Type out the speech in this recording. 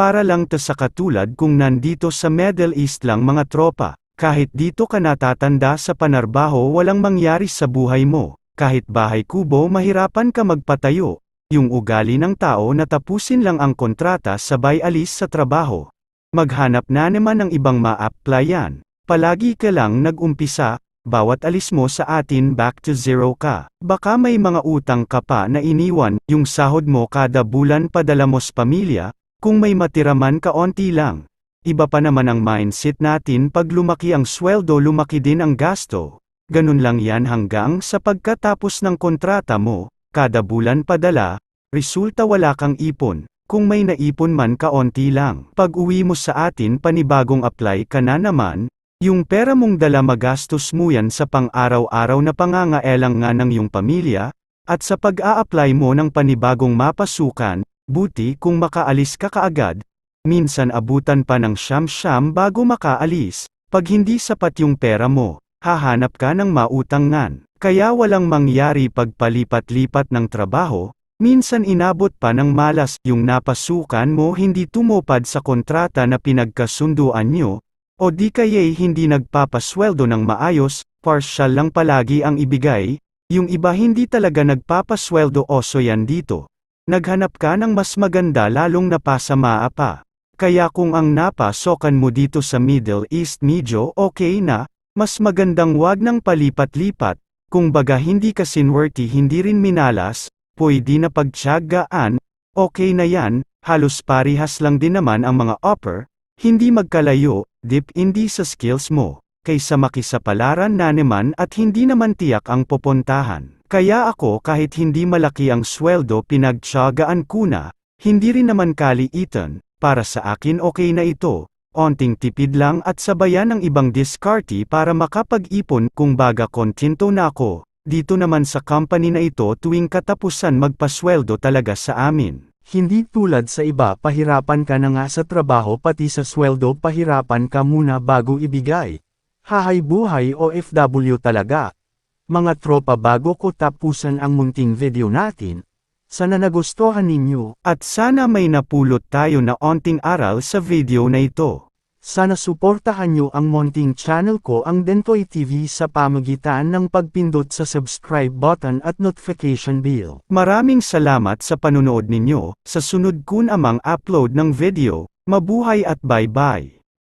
para lang ta sa katulad kung nandito sa Middle East lang mga tropa. Kahit dito ka natatanda sa panarbaho walang mangyari sa buhay mo. Kahit bahay kubo mahirapan ka magpatayo. Yung ugali ng tao na tapusin lang ang kontrata sabay alis sa trabaho. Maghanap na naman ng ibang ma-applyan. Palagi ka lang nag-umpisa, bawat alis mo sa atin back to zero ka. Baka may mga utang ka pa na iniwan, yung sahod mo kada bulan padala mo sa pamilya, kung may matira man kaonti lang. Iba pa naman ang mindset natin pag lumaki ang sweldo lumaki din ang gasto. Ganun lang yan hanggang sa pagkatapos ng kontrata mo, kada bulan padala, resulta wala kang ipon. Kung may naipon man kaonti lang. Pag uwi mo sa atin panibagong apply ka na naman, yung pera mong dala magastos mo yan sa pang-araw-araw na pangangailang nga ng iyong pamilya, at sa pag-a-apply mo ng panibagong mapasukan, buti kung makaalis ka kaagad, minsan abutan pa ng siyam-siyam bago makaalis, pag hindi sapat yung pera mo, hahanap ka ng mautangan. Kaya walang mangyari pag palipat-lipat ng trabaho, minsan inabot pa ng malas yung napasukan mo hindi tumupad sa kontrata na pinagkasunduan nyo, o di kaya'y hindi nagpapasweldo ng maayos, partial lang palagi ang ibigay, yung iba hindi talaga nagpapasweldo oso yan dito. Naghanap ka ng mas maganda lalong napasamaa pa. Kaya kung ang napasokan mo dito sa Middle East medyo okay na, mas magandang wag ng palipat-lipat, kung baga hindi ka sinworthy hindi rin minalas, pwede na pagtyagaan, okay na yan, halos parihas lang din naman ang mga offer, hindi magkalayo, dip hindi sa skills mo, kaysa makisapalaran na naman at hindi naman tiyak ang pupuntahan. Kaya ako kahit hindi malaki ang sweldo pinagtyagaan ko na, hindi rin naman kaliitan, para sa akin okay na ito, onting tipid lang at sabayan ng ibang discarte para makapag-ipon kung baga kontento na ako, dito naman sa company na ito tuwing katapusan magpasweldo talaga sa amin. Hindi tulad sa iba pahirapan ka na nga sa trabaho pati sa sweldo pahirapan ka muna bago ibigay. Hahay buhay OFW talaga. Mga tropa bago ko tapusan ang munting video natin, sana nagustuhan ninyo, At sana may napulot tayo na onting aral sa video na ito. sana suportahan nyo ang munting channel ko ang Dentoy TV sa pamagitan ng pagpindot sa subscribe button at notification bell. Maraming salamat sa panunood ninyo, sa sunod kun amang upload ng video, mabuhay at bye-bye.